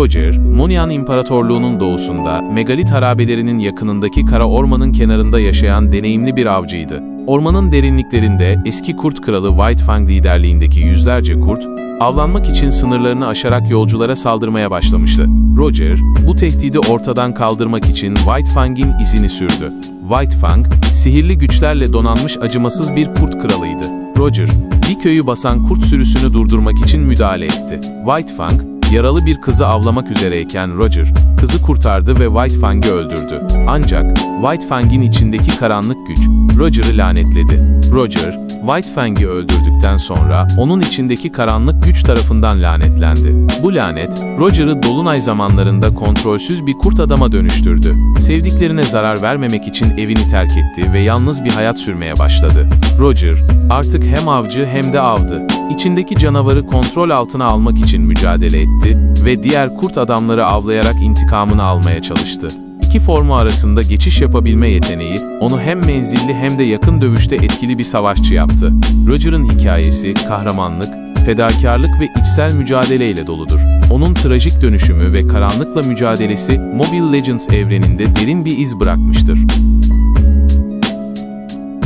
Roger, Monian İmparatorluğu'nun doğusunda, megalit harabelerinin yakınındaki kara ormanın kenarında yaşayan deneyimli bir avcıydı. Ormanın derinliklerinde eski kurt kralı White Fang liderliğindeki yüzlerce kurt, avlanmak için sınırlarını aşarak yolculara saldırmaya başlamıştı. Roger, bu tehdidi ortadan kaldırmak için White Fang'in izini sürdü. White Fang, sihirli güçlerle donanmış acımasız bir kurt kralıydı. Roger, bir köyü basan kurt sürüsünü durdurmak için müdahale etti. White Fang, yaralı bir kızı avlamak üzereyken Roger, kızı kurtardı ve White Fang'i öldürdü. Ancak White Fang'in içindeki karanlık güç Roger'ı lanetledi. Roger, White Fang'i öldürdükten sonra onun içindeki karanlık güç tarafından lanetlendi. Bu lanet, Roger'ı dolunay zamanlarında kontrolsüz bir kurt adama dönüştürdü. Sevdiklerine zarar vermemek için evini terk etti ve yalnız bir hayat sürmeye başladı. Roger, artık hem avcı hem de avdı. İçindeki canavarı kontrol altına almak için mücadele etti ve diğer kurt adamları avlayarak intikamını almaya çalıştı. İki formu arasında geçiş yapabilme yeteneği, onu hem menzilli hem de yakın dövüşte etkili bir savaşçı yaptı. Roger'ın hikayesi, kahramanlık, fedakarlık ve içsel mücadeleyle doludur. Onun trajik dönüşümü ve karanlıkla mücadelesi Mobile Legends evreninde derin bir iz bırakmıştır.